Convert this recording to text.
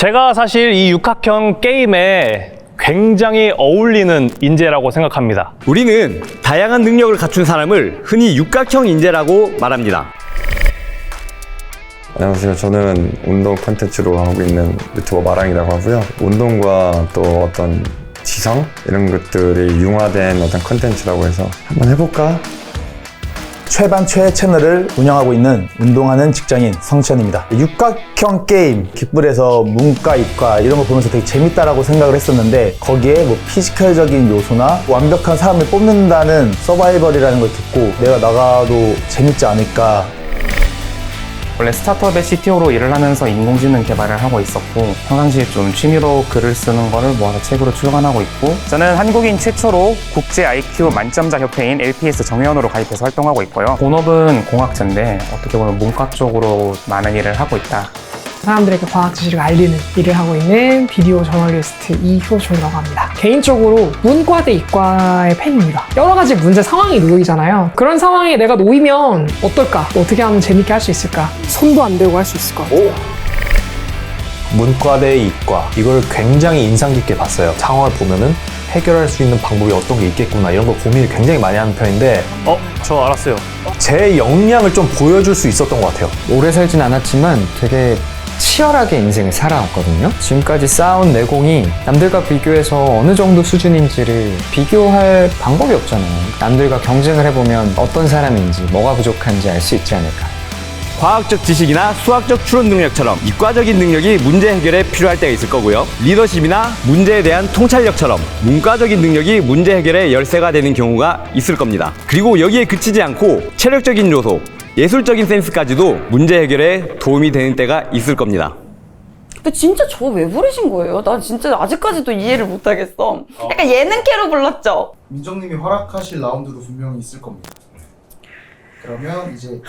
제가 사실 이 육각형 게임에 굉장히 어울리는 인재라고 생각합니다. 우리는 다양한 능력을 갖춘 사람을 흔히 육각형 인재라고 말합니다. 안녕하세요. 저는 운동 콘텐츠로 하고 있는 유튜버 마랑이라고 하고요. 운동과 또 어떤 지성 이런 것들이 융화된 어떤 콘텐츠라고 해서 한번 해볼까? 최반 최애 채널을 운영하고 있는 운동하는 직장인 성천입니다. 육각형 게임, 깃불에서 문과, 이과 이런 거 보면서 되게 재밌다라고 생각을 했었는데 거기에 뭐 피지컬적인 요소나 완벽한 사람을 뽑는다는 서바이벌이라는 걸 듣고 내가 나가도 재밌지 않을까 원래 스타트업의 CTO로 일을 하면서 인공지능 개발을 하고 있었고 평상시에 좀 취미로 글을 쓰는 거를 모아서 책으로 출간하고 있고 저는 한국인 최초로 국제 IQ 만점자 협회인 LPS 정회원으로 가입해서 활동하고 있고요. 본업은 공학자인데 어떻게 보면 문과 쪽으로 많은 일을 하고 있다 사람들에게 과학 지식을 알리는 일을 하고 있는 비디오 저널리스트 이효종이라고 합니다. 개인적으로 문과 대 이과의 팬입니다. 여러 가지 문제 상황이 놓이잖아요. 그런 상황에 내가 놓이면 어떨까? 어떻게 하면 재밌게 할 수 있을까? 손도 안 대고 할 수 있을 것 같아요. 문과 대 이과 이걸 굉장히 인상 깊게 봤어요. 상황을 보면은 해결할 수 있는 방법이 어떤 게 있겠구나 이런 걸 고민을 굉장히 많이 하는 편인데 어, 저 알았어요. 제 역량을 좀 보여줄 수 있었던 것 같아요. 오래 살진 않았지만 되게 치열하게 인생을 살아왔거든요. 지금까지 쌓아온 내공이 남들과 비교해서 어느 정도 수준인지를 비교할 방법이 없잖아요. 남들과 경쟁을 해보면 어떤 사람인지, 뭐가 부족한지 알 수 있지 않을까. 과학적 지식이나 수학적 추론 능력처럼 이과적인 능력이 문제 해결에 필요할 때가 있을 거고요. 리더십이나 문제에 대한 통찰력처럼 문과적인 능력이 문제 해결의 열쇠가 되는 경우가 있을 겁니다. 그리고 여기에 그치지 않고 체력적인 요소, 예술적인 센스까지도 문제 해결에 도움이 되는 때가 있을 겁니다. 근데 진짜 저 왜 부르신 거예요? 나 진짜 아직까지도 이해를 못 하겠어. 약간 예능캐로 불렀죠? 민정님이 허락하실 라운드도 분명히 있을 겁니다. 그러면 이제